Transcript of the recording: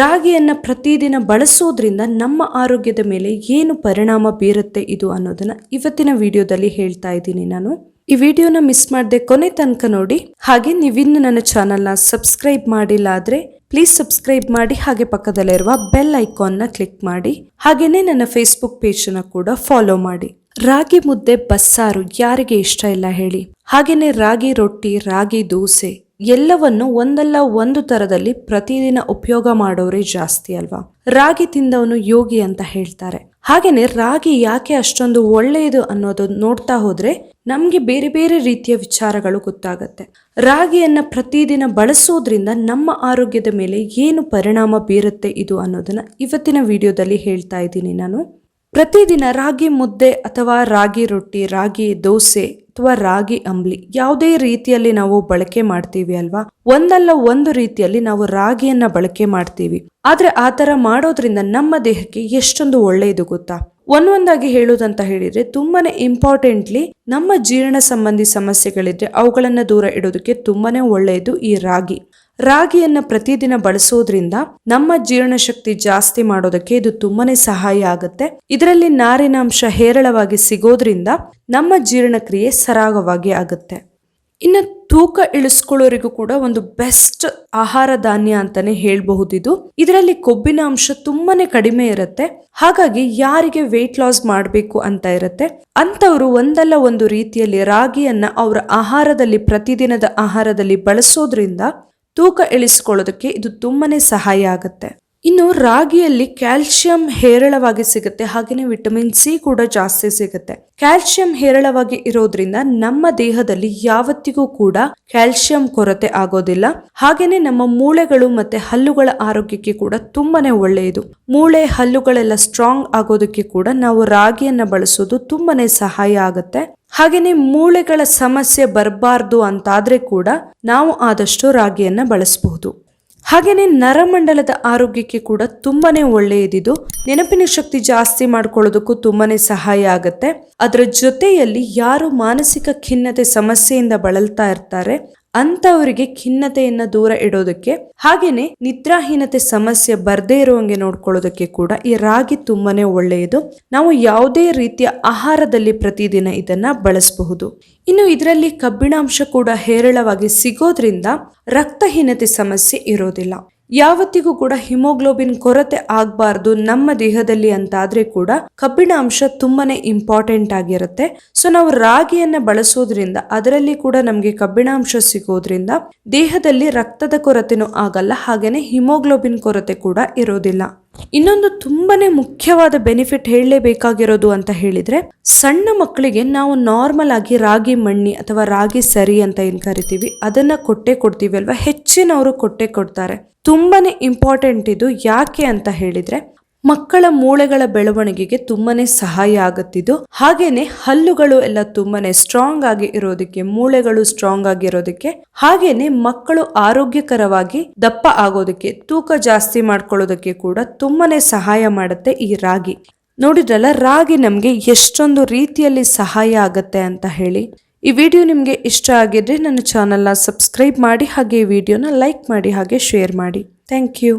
ರಾಗಿಯನ್ನ ಪ್ರತಿದಿನ ಬಳಸೋದ್ರಿಂದ ನಮ್ಮ ಆರೋಗ್ಯದ ಮೇಲೆ ಏನು ಪರಿಣಾಮ ಬೀರುತ್ತೆ ಇದು ಅನ್ನೋದನ್ನು ಇವತ್ತಿನ ವಿಡಿಯೋದಲ್ಲಿ ಹೇಳ್ತಾ ಇದ್ದೀನಿ ನಾನು. ಈ ವಿಡಿಯೋನ ಮಿಸ್ ಮಾಡದೆ ಕೊನೆ ತನಕ ನೋಡಿ. ಹಾಗೆ ನೀವಿನ್ನು ನನ್ನ ಚಾನಲ್ನ ಸಬ್ಸ್ಕ್ರೈಬ್ ಮಾಡಿಲ್ಲ ಆದರೆ ಪ್ಲೀಸ್ ಸಬ್ಸ್ಕ್ರೈಬ್ ಮಾಡಿ, ಹಾಗೆ ಪಕ್ಕದಲ್ಲಿರುವ ಬೆಲ್ ಐಕಾನ್ನ ಕ್ಲಿಕ್ ಮಾಡಿ. ಹಾಗೆಯೇ ನನ್ನ ಫೇಸ್ಬುಕ್ ಪೇಜನ್ನ ಕೂಡ ಫಾಲೋ ಮಾಡಿ. ರಾಗಿ ಮುದ್ದೆ ಬಸ್ಸಾರು ಯಾರಿಗೆ ಇಷ್ಟ ಇಲ್ಲ ಹೇಳಿ. ಹಾಗೆಯೇ ರಾಗಿ ರೊಟ್ಟಿ, ರಾಗಿ ದೋಸೆ ಎಲ್ಲವನ್ನು ಒಂದಲ್ಲ ಒಂದು ತರದಲ್ಲಿ ಪ್ರತಿದಿನ ಉಪಯೋಗ ಮಾಡೋರೇ ಜಾಸ್ತಿ ಅಲ್ವಾ? ರಾಗಿ ತಿಂದವನು ಯೋಗಿ ಅಂತ ಹೇಳ್ತಾರೆ. ಹಾಗೇನೆ ರಾಗಿ ಯಾಕೆ ಅಷ್ಟೊಂದು ಒಳ್ಳೆಯದು ಅನ್ನೋದು ನೋಡ್ತಾ ಹೋದ್ರೆ ನಮ್ಗೆ ಬೇರೆ ಬೇರೆ ರೀತಿಯ ವಿಚಾರಗಳು ಗೊತ್ತಾಗತ್ತೆ. ರಾಗಿಯನ್ನ ಪ್ರತಿದಿನ ಬಳಸೋದ್ರಿಂದ ನಮ್ಮ ಆರೋಗ್ಯದ ಮೇಲೆ ಏನು ಪರಿಣಾಮ ಬೀರುತ್ತೆ ಇದು ಅನ್ನೋದನ್ನ ಇವತ್ತಿನ ವಿಡಿಯೋದಲ್ಲಿ ಹೇಳ್ತಾ ಇದ್ದೀನಿ ನಾನು. ಪ್ರತಿದಿನ ರಾಗಿ ಮುದ್ದೆ ಅಥವಾ ರಾಗಿ ರೊಟ್ಟಿ, ರಾಗಿ ದೋಸೆ ಅಥವಾ ರಾಗಿ ಅಂಬ್ಲಿ ಯಾವುದೇ ರೀತಿಯಲ್ಲಿ ನಾವು ಬಳಕೆ ಮಾಡ್ತೀವಿ ಅಲ್ವಾ? ಒಂದಲ್ಲ ಒಂದು ರೀತಿಯಲ್ಲಿ ನಾವು ರಾಗಿಯನ್ನ ಬಳಕೆ ಮಾಡ್ತೀವಿ. ಆದ್ರೆ ಆ ತರ ಮಾಡೋದ್ರಿಂದ ನಮ್ಮ ದೇಹಕ್ಕೆ ಎಷ್ಟೊಂದು ಒಳ್ಳೆಯದು ಗೊತ್ತಾ? ಒಂದೊಂದಾಗಿ ಹೇಳುವುದಂತ ಹೇಳಿದ್ರೆ ತುಂಬಾನೇ ಇಂಪಾರ್ಟೆಂಟ್ಲಿ ನಮ್ಮ ಜೀರ್ಣ ಸಂಬಂಧಿ ಸಮಸ್ಯೆಗಳಿದ್ರೆ ಅವುಗಳನ್ನ ದೂರ ಇಡೋದಕ್ಕೆ ತುಂಬಾನೇ ಒಳ್ಳೆಯದು ಈ ರಾಗಿ. ರಾಗಿಯನ್ನ ಪ್ರತಿದಿನ ಬಳಸೋದ್ರಿಂದ ನಮ್ಮ ಜೀರ್ಣಶಕ್ತಿ ಜಾಸ್ತಿ ಮಾಡೋದಕ್ಕೆ ಇದು ತುಂಬಾನೇ ಸಹಾಯ ಆಗುತ್ತೆ. ಇದರಲ್ಲಿ ನಾರಿನಾಂಶ ಹೇರಳವಾಗಿ ಸಿಗೋದ್ರಿಂದ ನಮ್ಮ ಜೀರ್ಣಕ್ರಿಯೆ ಸರಾಗವಾಗಿ ಆಗುತ್ತೆ. ಇನ್ನು ತೂಕ ಇಳಿಸ್ಕೊಳ್ಳೋರಿಗೂ ಕೂಡ ಒಂದು ಬೆಸ್ಟ್ ಆಹಾರ ಧಾನ್ಯ ಅಂತಾನೆ ಹೇಳಬಹುದಿದು. ಇದರಲ್ಲಿ ಕೊಬ್ಬಿನ ಅಂಶ ತುಂಬಾನೇ ಕಡಿಮೆ ಇರುತ್ತೆ. ಹಾಗಾಗಿ ಯಾರಿಗೆ ವೆಯ್ಟ್ ಲಾಸ್ ಮಾಡಬೇಕು ಅಂತ ಇರುತ್ತೆ. ಅಂತವರು ಒಂದಲ್ಲ ಒಂದು ರೀತಿಯಲ್ಲಿ ರಾಗಿಯನ್ನ ಅವರ ಆಹಾರದಲ್ಲಿ, ಪ್ರತಿದಿನದ ಆಹಾರದಲ್ಲಿ ಬಳಸೋದ್ರಿಂದ ತೂಕ ಇಳಿಸ್ಕೊಳ್ಳೋದಕ್ಕೆ ಇದು ತುಂಬಾ ಸಹಾಯ ಆಗುತ್ತೆ. ಇನ್ನು ರಾಗಿಯಲ್ಲಿ ಕ್ಯಾಲ್ಸಿಯಂ ಹೇರಳವಾಗಿ ಸಿಗುತ್ತೆ. ಹಾಗೆಯೇ ವಿಟಮಿನ್ ಸಿ ಕೂಡ ಜಾಸ್ತಿ ಸಿಗುತ್ತೆ. ಕ್ಯಾಲ್ಸಿಯಂ ಹೇರಳವಾಗಿ ಇರೋದ್ರಿಂದ ನಮ್ಮ ದೇಹದಲ್ಲಿ ಯಾವತ್ತಿಗೂ ಕೂಡ ಕ್ಯಾಲ್ಸಿಯಂ ಕೊರತೆ ಆಗೋದಿಲ್ಲ. ಹಾಗೇನೆ ನಮ್ಮ ಮೂಳೆಗಳು ಮತ್ತೆ ಹಲ್ಲುಗಳ ಆರೋಗ್ಯಕ್ಕೆ ಕೂಡ ತುಂಬಾನೇ ಒಳ್ಳೆಯದು. ಮೂಳೆ, ಹಲ್ಲುಗಳೆಲ್ಲ ಸ್ಟ್ರಾಂಗ್ ಆಗೋದಕ್ಕೆ ಕೂಡ ನಾವು ರಾಗಿಯನ್ನ ಬಳಸೋದು ತುಂಬಾನೇ ಸಹಾಯ ಆಗುತ್ತೆ. ಹಾಗೇನೆ ಮೂಳೆಗಳ ಸಮಸ್ಯೆ ಬರಬಾರ್ದು ಅಂತಾದ್ರೆ ಕೂಡ ನಾವು ಆದಷ್ಟು ರಾಗಿಯನ್ನ ಬಳಸಬಹುದು. ಹಾಗೇನೆ ನರಮಂಡಲದ ಆರೋಗ್ಯಕ್ಕೆ ಕೂಡ ತುಂಬಾನೇ ಒಳ್ಳೆಯದಿದು. ನೆನಪಿನ ಶಕ್ತಿ ಜಾಸ್ತಿ ಮಾಡ್ಕೊಳ್ಳೋದಕ್ಕೂ ತುಂಬಾನೇ ಸಹಾಯ ಆಗುತ್ತೆ. ಅದರ ಜೊತೆಯಲ್ಲಿ ಯಾರು ಮಾನಸಿಕ ಖಿನ್ನತೆ ಸಮಸ್ಯೆಯಿಂದ ಬಳಲ್ತಾ ಇರ್ತಾರೆ ಅಂತವರಿಗೆ ಖಿನ್ನತೆಯನ್ನ ದೂರ ಇಡೋದಕ್ಕೆ, ಹಾಗೇನೆ ನಿದ್ರಾಹೀನತೆ ಸಮಸ್ಯೆ ಬರ್ದೇ ಇರುವಂಗೆ ನೋಡ್ಕೊಳ್ಳೋದಕ್ಕೆ ಕೂಡ ಈ ರಾಗಿ ತುಂಬಾನೇ ಒಳ್ಳೆಯದು. ನಾವು ಯಾವುದೇ ರೀತಿಯ ಆಹಾರದಲ್ಲಿ ಪ್ರತಿದಿನ ಇದನ್ನ ಬಳಸಬಹುದು. ಇನ್ನು ಇದರಲ್ಲಿ ಕಬ್ಬಿಣಾಂಶ ಕೂಡ ಹೇರಳವಾಗಿ ಸಿಗೋದ್ರಿಂದ ರಕ್ತಹೀನತೆ ಸಮಸ್ಯೆ ಇರೋದಿಲ್ಲ. ಯಾವತ್ತಿಗೂ ಕೂಡ ಹಿಮೋಗ್ಲೋಬಿನ್ ಕೊರತೆ ಆಗಬಾರ್ದು ನಮ್ಮ ದೇಹದಲ್ಲಿ ಅಂತಾದ್ರೆ ಕೂಡ ಕಬ್ಬಿಣ ಅಂಶ ತುಂಬಾನೇ ಇಂಪಾರ್ಟೆಂಟ್ ಆಗಿರುತ್ತೆ. ಸೊ ನಾವು ರಾಗಿಯನ್ನ ಬಳಸೋದ್ರಿಂದ, ಅದರಲ್ಲಿ ಕೂಡ ನಮಗೆ ಕಬ್ಬಿಣಾಂಶ ಸಿಗೋದ್ರಿಂದ ದೇಹದಲ್ಲಿ ರಕ್ತದ ಕೊರತೆನೂ ಆಗಲ್ಲ, ಹಾಗೇನೆ ಹಿಮೋಗ್ಲೋಬಿನ್ ಕೊರತೆ ಕೂಡ ಇರೋದಿಲ್ಲ. ಇನ್ನೊಂದು ತುಂಬಾನೇ ಮುಖ್ಯವಾದ ಬೆನಿಫಿಟ್ ಹೇಳಲೇಬೇಕಾಗಿರೋದು ಅಂತ ಹೇಳಿದ್ರೆ, ಸಣ್ಣ ಮಕ್ಕಳಿಗೆ ನಾವು ನಾರ್ಮಲ್ ಆಗಿ ರಾಗಿ ಮಣ್ಣಿ ಅಥವಾ ರಾಗಿ ಸರಿ ಅಂತ ಏನು ಕರಿತೀವಿ, ಅದನ್ನ ಕೊಟ್ಟೆ ಕೊಡ್ತೀವಿ ಅಲ್ವಾ? ಹೆಚ್ಚಿನವರು ಕೊಟ್ಟೆ ಕೊಡ್ತಾರೆ. ತುಂಬಾನೇ ಇಂಪಾರ್ಟೆಂಟ್ ಇದು. ಯಾಕೆ ಅಂತ ಹೇಳಿದ್ರೆ ಮಕ್ಕಳ ಮೂಳೆಗಳ ಬೆಳವಣಿಗೆಗೆ ತುಂಬಾನೇ ಸಹಾಯ ಆಗುತ್ತಿದ್ದು, ಹಾಗೇನೆ ಹಲ್ಲುಗಳು ಎಲ್ಲ ತುಂಬಾನೇ ಸ್ಟ್ರಾಂಗ್ ಆಗಿ ಇರೋದಕ್ಕೆ, ಮೂಳೆಗಳು ಸ್ಟ್ರಾಂಗ್ ಆಗಿರೋದಕ್ಕೆ ಹಾಗೇನೆ ಮಕ್ಕಳು ಆರೋಗ್ಯಕರವಾಗಿ ದಪ್ಪ ಆಗೋದಕ್ಕೆ, ತೂಕ ಜಾಸ್ತಿ ಮಾಡ್ಕೊಳ್ಳೋದಕ್ಕೆ ಕೂಡ ತುಂಬಾನೇ ಸಹಾಯ ಮಾಡುತ್ತೆ ಈ ರಾಗಿ. ನೋಡಿದ್ರಲ್ಲ, ರಾಗಿ ನಮ್ಗೆ ಎಷ್ಟೊಂದು ರೀತಿಯಲ್ಲಿ ಸಹಾಯ ಆಗತ್ತೆ ಅಂತ ಹೇಳಿ. ಈ ವಿಡಿಯೋ ನಿಮಗೆ ಇಷ್ಟ ಆಗಿದ್ರೆ ನನ್ನ ಚಾನಲ್ನ ಸಬ್ಸ್ಕ್ರೈಬ್ ಮಾಡಿ, ಹಾಗೆ ಈ ವಿಡಿಯೋನ ಲೈಕ್ ಮಾಡಿ, ಹಾಗೆ ಶೇರ್ ಮಾಡಿ. Thank you